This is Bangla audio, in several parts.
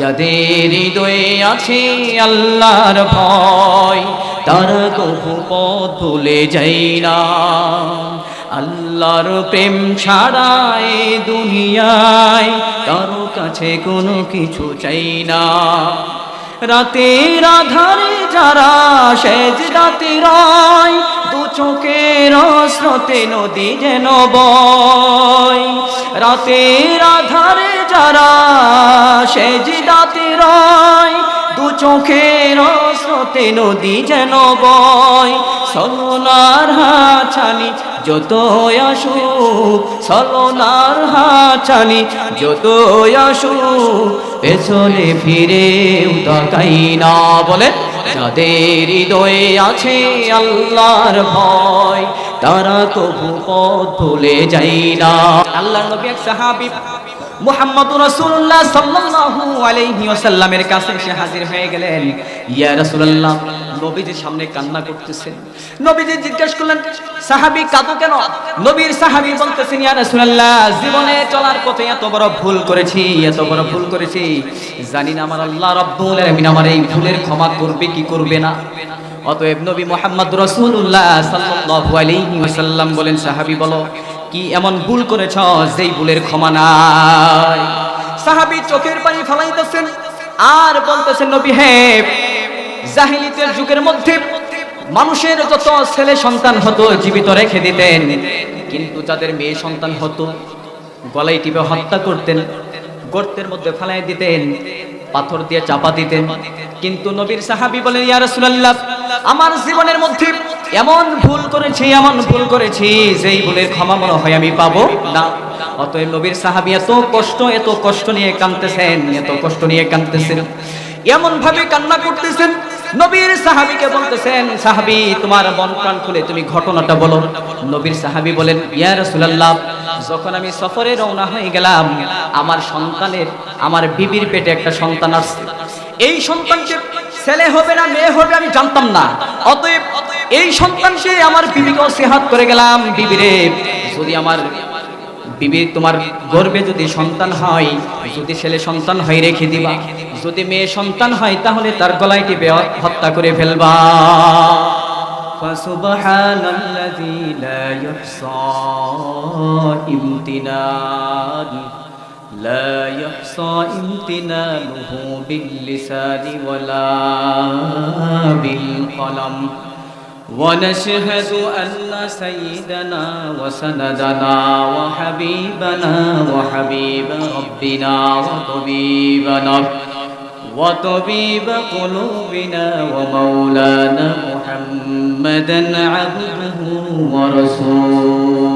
যাদের হৃদয়ে আছে আল্লাহর ভয়, তারা কবু পথ ভুলে যাই না। আল্লাহর প্রেম ছাড়া এ দুনিয়ায় কারও কাছে কোনো কিছু চাই না। রাতের আধারে যারা সেজ রাতে রয়, দু চোখের স্রোতে নদী যেন বয়। রাতের আধারে যারা সেজ রাতে রয়, দু চোখের স্রোতে নদী যেন বয়। সলনার হাছানি যত আসুক, সলনার হাছানি যত পেছনে ফিরে তাকাই না বলে, যাদের হৃদয়ে আছে আল্লাহর ভয়, তারা কবু পথ ভুলে যাই না। আল্লাহ নবী সাহাবী মুহাম্মদ রাসূলুল্লাহ সাল্লাল্লাহু আলাইহি ওয়াসাল্লামের কাছে এসে হাজির হয়ে গেলেন। ইয়া রাসূলুল্লাহ নবীজির সামনে কান্না করতেছেন। নবীজি জিজ্ঞেস করলেন, সাহাবী, কাঁদো কেন? নবীর সাহাবী বলতেছেন, ইয়া রাসূলুল্লাহ, জীবনে চলার পথে এত বড় ভুল করেছি, এত বড় ভুল করেছি। জানি না আমার আল্লাহ রাব্বুল আলামিন আমার এই ভুলের ক্ষমা করবে কি করবে না। অতএব নবী মোহাম্মদ রসুল্লাহ সাল্লাল্লাহু আলাইহি ওয়াসাল্লাম বলেন, সাহাবী, বলো কি এমন ভুল করেছ যেই ভুলের ক্ষমা নাই? সাহাবী চোখের পানি ফেলাইতেছেন, আর বলতেছেন, নবী হে জাহিলিতের যুগের মধ্যে মানুষের যত ছেলে সন্তান হতো, জীবিত রেখে দিতেন। কিন্তু যাদের মেয়ে সন্তান হতো, গলায় টিপে হত্যা করতেন, গর্তের মধ্যে ফেলাই দিতেন, পাথর দিয়ে চাপা দিতেন। কিন্তু নবীর সাহাবী বলেন, ইয়া রাসূলুল্লাহ, আমার জীবনের মধ্যে এমন ভুল করেছি, এমন ভুল করেছি, যেই ভুলের ক্ষমা মনে হয় আমি পাবো না। অতএব নবীর সাহাবী এত কষ্ট এত কষ্ট নিয়ে কাঁদতেছেন, এত কষ্ট নিয়ে কাঁদতেছেন। এমন ভাবে কান্না করতেছেন, নবীর সাহাবীকে বলতেছেন, সাহাবী, তোমার মন প্রাণ খুলে তুমি ঘটনাটা বলো। নবীর সাহাবী বলেন, ইয়া রাসূলুল্লাহ, যখন আমি সফরে রওনা হয়ে গেলাম, আমার সন্তানের, আমার বিবির পেটে একটা সন্তান আসছে। এই সন্তানকে ছেলে হবে না, মেয়ে হবে আমি জানতাম না। অতএব এই সন্তানকে আমার বিবিকে সেহাত করে গেলাম বিবিরে যদি আমার বিবি তোমার গর্বে যদি সন্তান হয় যদি ছেলে সন্তান হয় রেখে দিবা যদি মেয়ে সন্তান হয় তাহলে তার গলায় টিপে হত্যা করে ফেলবা فسبحان الذي لا يحصى امتنان لا يحصى امتنانه باللسان ولا بالقلم ونشهد أن سيدنا وسندنا وحبيبنا وحبيب ربنا وطبيبنا وطبيب قلوبنا ومولانا محمدا عبده ورسوله.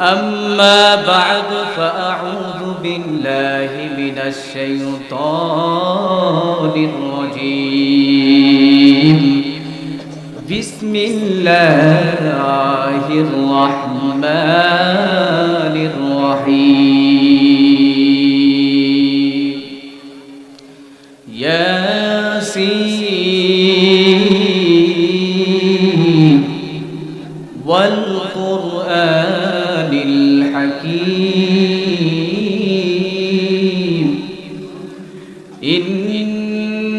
أما بعد فأعوذ بالله من الشيطان الحكيم إنك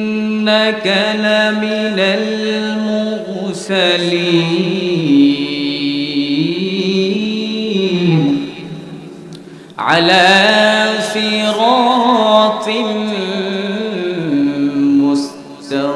لمن المرسلين. على صراط مستقيم.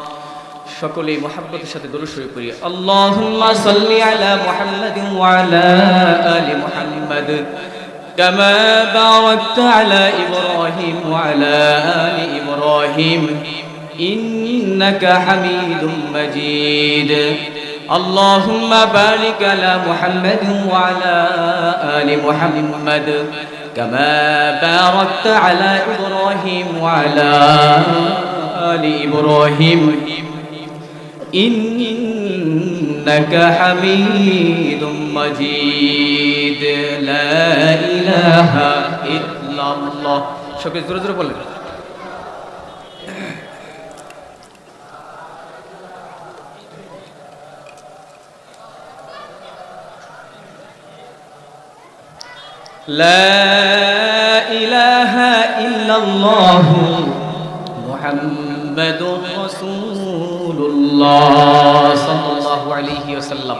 সকলেই মহাব্বতের সাথে দরুদ শরীফ পড়ি আল্লাহুম্মা সাল্লি আলা মুহাম্মাদিন ওয়া আলা আলি মুহাম্মাদ কামা বারাকতা আলা ইব্রাহিম ওয়া আলা আলি ইব্রাহিম ইন্নাকা হামিদুম মাজিদ اللهم بارك على محمد وعلى آل محمد كما باركت على إبراهيم وعلى آل إبراهيم إنك حميد مجيد لا إله إلا الله شكرا জোরে জোরে বলেন لا إله إلا الله محمد رسول الله صلى الله عليه وسلم.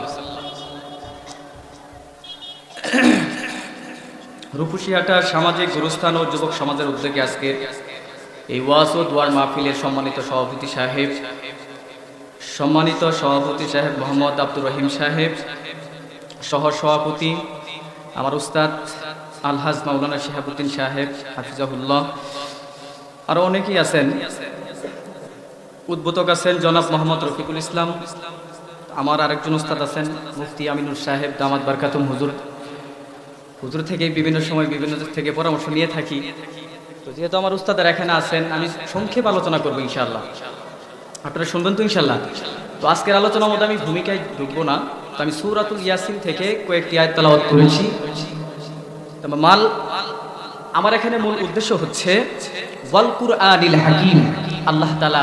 রূপসিহাটা সামাজিক গুরুস্থান ও যুবক সমাজের উদ্যোগে আজকে এই ওয়াজ ও দোয়ার মাহফিলের সম্মানিত সভাপতি সাহেব, সম্মানিত সভাপতি সাহেব মোহাম্মদ আব্দুর রহিম সাহেব, সহ সভাপতি আমার উস্তাদ আলহাজ মাওলানা শাহাবুদ্দিন সাহেব, হাফিজাহুল্লাহ আরও অনেকেই আছেন। উদ্বোধক আছেন জনাব মোহাম্মদ রফিকুল ইসলাম। আমার আরেকজন উস্তাদ আছেন মুফতি আমিনুর সাহেব দামাদ বারকাতুম হুজুর। হুজুর থেকে বিভিন্ন সময় বিভিন্ন থেকে পরামর্শ নিয়ে থাকি। যেহেতু আমার উস্তাদের এখানে আছেন, আমি সংক্ষেপ আলোচনা করব ইনশাল্লাহ আপনারা শুনবেন তো ইনশাল্লাহ তো আজকের আলোচনার মধ্যে আমি ভূমিকায় ঢুকবো না। তো আমি সুরাতুল ইয়াসিন থেকে কয়েকটি আয়াত করেছি। মাল আমার এখানে মূল উদ্দেশ্য হচ্ছে ওয়াল কুরআনিল হাকিম আল্লাহ তাআলা